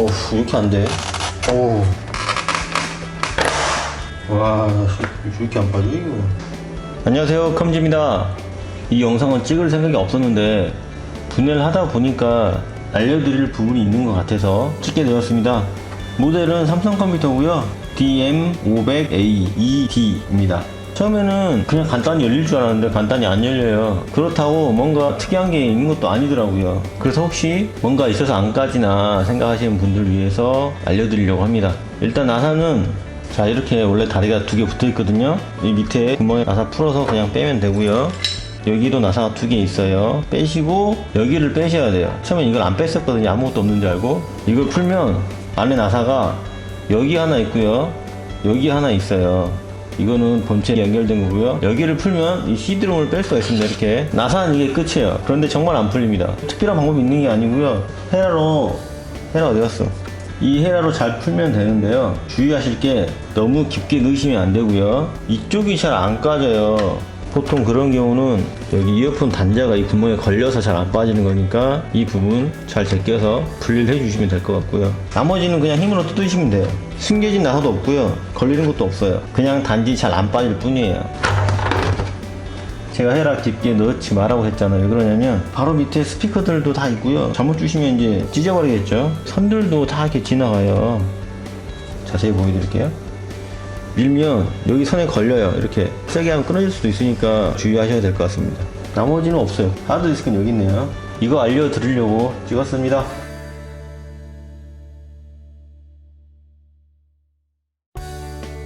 어후 이렇게 안 돼. 오. 와 이렇게 안 빠져 이거. 안녕하세요 컴지입니다. 이 영상은 찍을 생각이 없었는데 분해를 하다 보니까 알려드릴 부분이 있는 것 같아서 찍게 되었습니다. 모델은 삼성 컴퓨터고요. DM500A2D입니다. 처음에는 그냥 간단히 열릴 줄 알았는데 간단히 안 열려요. 그렇다고 뭔가 특이한 게 있는 것도 아니더라고요. 그래서 혹시 뭔가 있어서 안 까지나 생각하시는 분들 위해서 알려드리려고 합니다. 일단 나사는 자 이렇게 원래 다리가 두 개 붙어 있거든요. 이 밑에 구멍에 나사 풀어서 그냥 빼면 되고요. 여기도 나사가 두 개 있어요. 빼시고 여기를 빼셔야 돼요. 처음에 이걸 안 뺐었거든요. 아무것도 없는 줄 알고 이걸 풀면 안에 나사가 여기 하나 있고요. 여기 하나 있어요. 이거는 본체 연결된 거고요. 여기를 풀면 이 시드롬을 뺄 수가 있습니다. 이렇게 나사는 이게 끝이에요. 그런데 정말 안 풀립니다. 특별한 방법이 있는 게 아니고요. 헤라로 헤라 어디 갔어? 이 헤라로 잘 풀면 되는데요. 주의하실 게 너무 깊게 넣으시면 안 되고요. 이쪽이 잘 안 까져요. 보통 그런 경우는 여기 이어폰 단자가 이 구멍에 걸려서 잘 안 빠지는 거니까 이 부분 잘 제껴서 분리를 해주시면 될 것 같고요. 나머지는 그냥 힘으로 뜯으시면 돼요. 숨겨진 나사도 없고요. 걸리는 것도 없어요. 그냥 단지 잘 안 빠질 뿐이에요. 제가 헤라 깊게 넣지 말라고 했잖아요. 왜 그러냐면 바로 밑에 스피커들도 다 있고요. 잘못 주시면 이제 찢어버리겠죠. 선들도 다 이렇게 지나가요. 자세히 보여드릴게요. 밀면 여기 선에 걸려요. 이렇게 세게 하면 끊어질 수도 있으니까 주의하셔야 될 것 같습니다. 나머지는 없어요. 하드디스크는 여기 있네요. 이거 알려드리려고 찍었습니다.